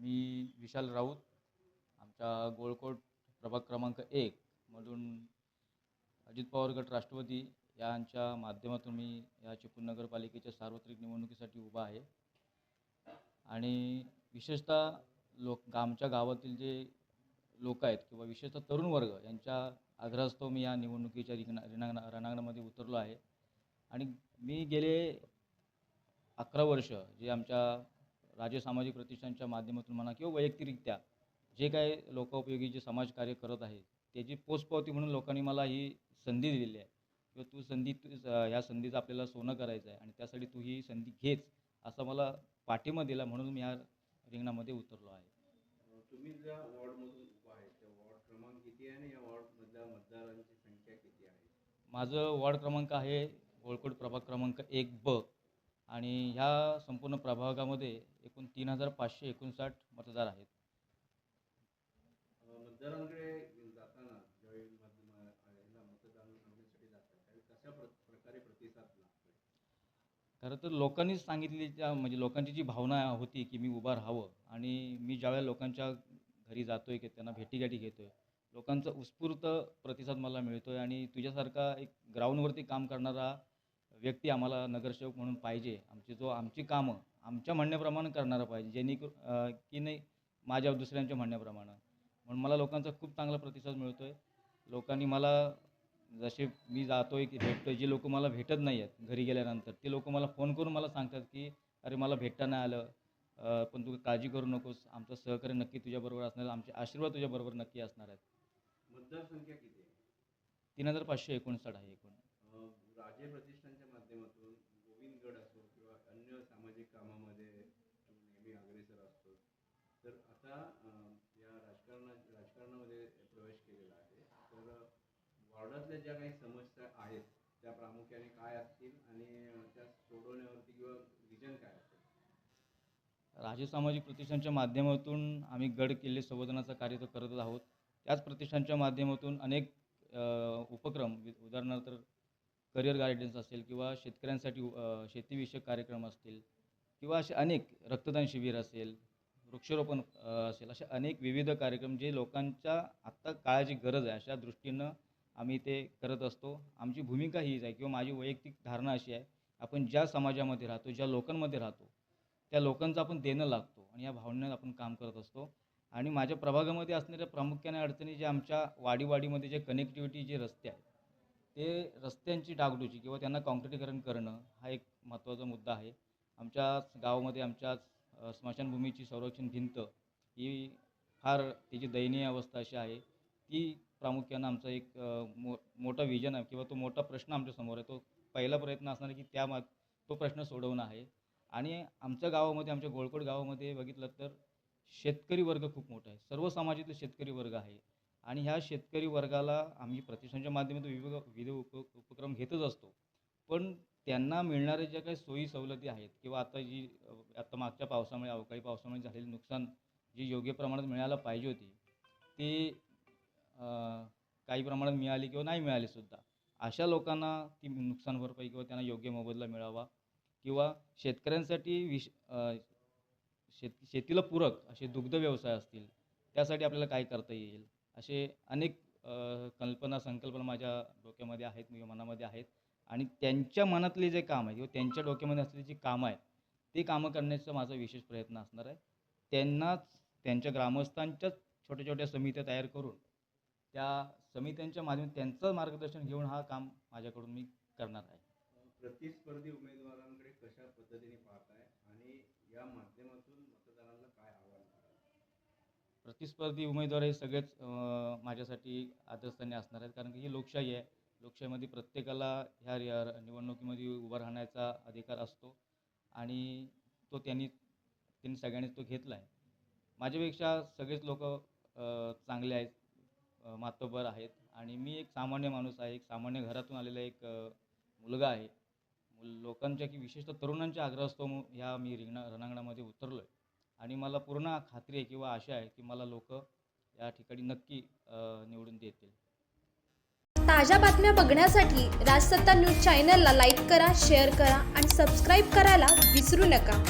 मी विशाल राऊत आमच्या गोळकोट प्रभाग क्रमांक एक मधून अजित पवार गट राष्ट्रवादी यांच्या माध्यमातून मी या चिपळूण नगरपालिकेच्या सार्वत्रिक निवडणुकीसाठी उभा आहे. आणि विशेषतः लोक आमच्या गावातील जे लोक आहेत किंवा विशेषतः तरुण वर्ग यांच्या आग्रहास्तव मी या निवडणुकीच्या रिंगणा रिणांगणा रणांगणामध्ये उतरलो आहे. आणि मी गेले अकरा वर्ष जे आमच्या राज्य सामाजिक प्रतिष्ठानच्या माध्यमातून म्हणा किंवा वैयक्तिकरित्या जे काय लोकोपयोगी जे समाजकार्य करत आहे त्याची पोचपावती म्हणून लोकांनी मला ही संधी दिलेली आहे. किंवा तू संधी तू ह्या संधीचं आपल्याला सोनं करायचं आहे आणि त्यासाठी तू ही संधी घेच असा मला पाठिंबा दिला म्हणून मी या रिंगणामध्ये उतरलो आहे. तुम्ही ज्या वॉर्डमधून उभा आहे त्या वॉर्ड क्रमांक किती आहे आणि या वॉर्डमधल्या मतदारांची संख्या किती आहे? माझं वॉर्ड क्रमांक आहे गोळकोट प्रभाग क्रमांक एक ब. आणि ह्या संपूर्ण प्रभागामध्ये एकूण तीन हजार पाचशे एकोणसाठ मतदार आहेत. खरं तर लोकांनीच सांगितली त्या म्हणजे लोकांची जी भावना होती की मी उभा राहावं आणि मी ज्यावेळेला लोकांच्या घरी जातोय की त्यांना भेटीगाठी घेतोय लोकांचा उत्स्फूर्त प्रतिसाद मला मिळतोय आणि तुझ्यासारखा एक ग्राउंडवरती काम करणारा व्यक्ती आम्हाला नगरसेवक म्हणून पाहिजे. आमची जो आमची कामं आमच्या म्हणण्याप्रमाणे करणारा पाहिजे. जेणेकरून की नाही माझ्या दुसऱ्यांच्या म्हणण्याप्रमाणे. म्हणून मला लोकांचा खूप चांगला प्रतिसाद मिळतोय. लोकांनी मला जसे मी जातोय की भेटतोय जे लोक मला भेटत नाही आहेत घरी गेल्यानंतर ते लोक मला फोन करून मला सांगतात की अरे मला भेटता नाही आलं पण तू काळजी करू नकोस. आमचं सहकार्य नक्की तुझ्याबरोबर असणार आहे. आमचे आशीर्वाद तुझ्याबरोबर नक्की असणार आहेत. मतदार संख्या किती आहे? तीन हजार पाचशे एकोणसाठ आहे एकूण. अं, राजे प्रतिष्ठानच्या माध्यमातून गोविंदगड असो किंवा अन्य सामाजिक कामामध्ये नेहमी अग्रेसर असतो. तर आता या राजकारणा राजकारणामध्ये प्रवेश केलेला आहे. तर वॉर्डातल्या ज्या काही समस्या आहेत त्या प्रामुख्याने काय असतील आणि त्या सोडवण्यावरती किंवा विजन काय असेल? राजे सामाजिक प्रतिष्ठानच्या माध्यमातून आम्ही गड किल्ले संवर्धनाचं कार्य तर करत आहोत. त्याच प्रतिष्ठानच्या माध्यमातून अनेक उपक्रम उदाहरणार्थ करिअर गायडन्स असेल किंवा शेतकऱ्यांसाठी शेतीविषयक कार्यक्रम असतील किंवा असे अनेक रक्तदान शिबिर असेल वृक्षारोपण असेल असे अनेक विविध कार्यक्रम जे लोकांच्या आत्ता काळाची गरज आहे अशा दृष्टीनं आम्ही ते करत असतो. आमची भूमिका हीच आहे किंवा माझी वैयक्तिक धारणा अशी आहे आपण ज्या समाजामध्ये राहतो ज्या लोकांमध्ये राहतो त्या लोकांचं आपण देणं लागतो आणि या भावनेनं आपण काम करत असतो. आणि माझ्या प्रभागामध्ये असणाऱ्या प्रामुख्याने अडचणी जे आमच्या वाडीवाडीमध्ये जे कनेक्टिव्हिटी जे रस्ते आहेत ते रस्त्यांची डागडुजी किंवा त्यांना काँक्रिटीकरण करणं हा एक महत्त्वाचा मुद्दा आहे. आमच्या गावामध्ये आमच्या स्मशानभूमीची संरक्षण भिंत ही फार तिची दयनीय अवस्था अशी आहे. ती प्रामुख्यानं आमचा एक मो मोठा विजन आहे किंवा तो मोठा प्रश्न आमच्यासमोर आहे. तो पहिला प्रयत्न असणार आहे की त्या माग तो प्रश्न सोडवणं आहे. आणि आमच्या गावामध्ये आमच्या गोळकोट गावामध्ये बघितलं तर शेतकरी वर्ग खूप मोठा आहे. सर्व समाजातील शेतकरी वर्ग आहे. आणि ह्या शेतकरी वर्गाला आम्ही प्रतिष्ठानच्या माध्यमातून विविध विविध उप उपक्रम घेतच असतो. पण त्यांना मिळणाऱ्या ज्या काही सोयी सवलती आहेत किंवा आता जी आता मागच्या पावसामुळे अवकाळी पावसामुळे झालेले नुकसान जी योग्य प्रमाणात मिळायला पाहिजे होती ती काही प्रमाणात मिळाली किंवा नाही मिळाली सुद्धा अशा लोकांना ती नुकसान भरपाई किंवा त्यांना योग्य मोबदला मिळावा किंवा शेतकऱ्यांसाठी विश शेत शेतीला पूरक असे दुग्ध व्यवसाय असतील त्यासाठी आपल्याला काय करता येईल? असे अनेक कल्पना संकल्पना माझ्या डोक्यामध्ये आहेत किंवा मनामध्ये आहेत. आणि त्यांच्या मनातले जे काम आहे किंवा त्यांच्या डोक्यामध्ये असलेली जी कामं आहेत ते कामं करण्याचा माझा विशेष प्रयत्न असणार आहे. त्यांनाच त्यांच्या ग्रामस्थांच्याच छोट्या छोट्या समित्या तयार करून त्या समित्यांच्या माध्यमातून त्यांचं मार्गदर्शन घेऊन हा काम माझ्याकडून मी करणार आहे. प्रतिस्पर्धी उमेदवारांकडे कशा पद्धतीने पाहताय? आणि या माध्यमातून मतदारांना काय आव्हान प्रतिस्पर्धी उमेदवार हे सगळेच माझ्यासाठी आदरस्थानी असणार आहेत. कारण की ही लोकशाही आहे. लोकशाहीमध्ये प्रत्येकाला ह्या निवडणुकीमध्ये उभा राहण्याचा अधिकार असतो. आणि तो त्यांनी त्यांनी सगळ्यांनीच तो घेतला आहे. माझ्यापेक्षा सगळेच लोक चांगले आहेत. मातोबर आहेत. आणि मी एक सामान्य माणूस आहे. एक सामान्य घरातून आलेला एक मुलगा आहे. लोकांच्या की विशेषतः तरुणांच्या आग्रहास्तव मग ह्या मी रिंगणा रणांगणामध्ये उतरलो आहे आणि मला पूर्ण खात्री आहे किंवा आशा आहे की मला लोक या ठिकाणी नक्की निवडून देतील. ताज्या बातम्या बघण्यासाठी राजसत्ता न्यूज चॅनलला लाईक करा शेअर करा आणि सबस्क्राईब करायला विसरू नका.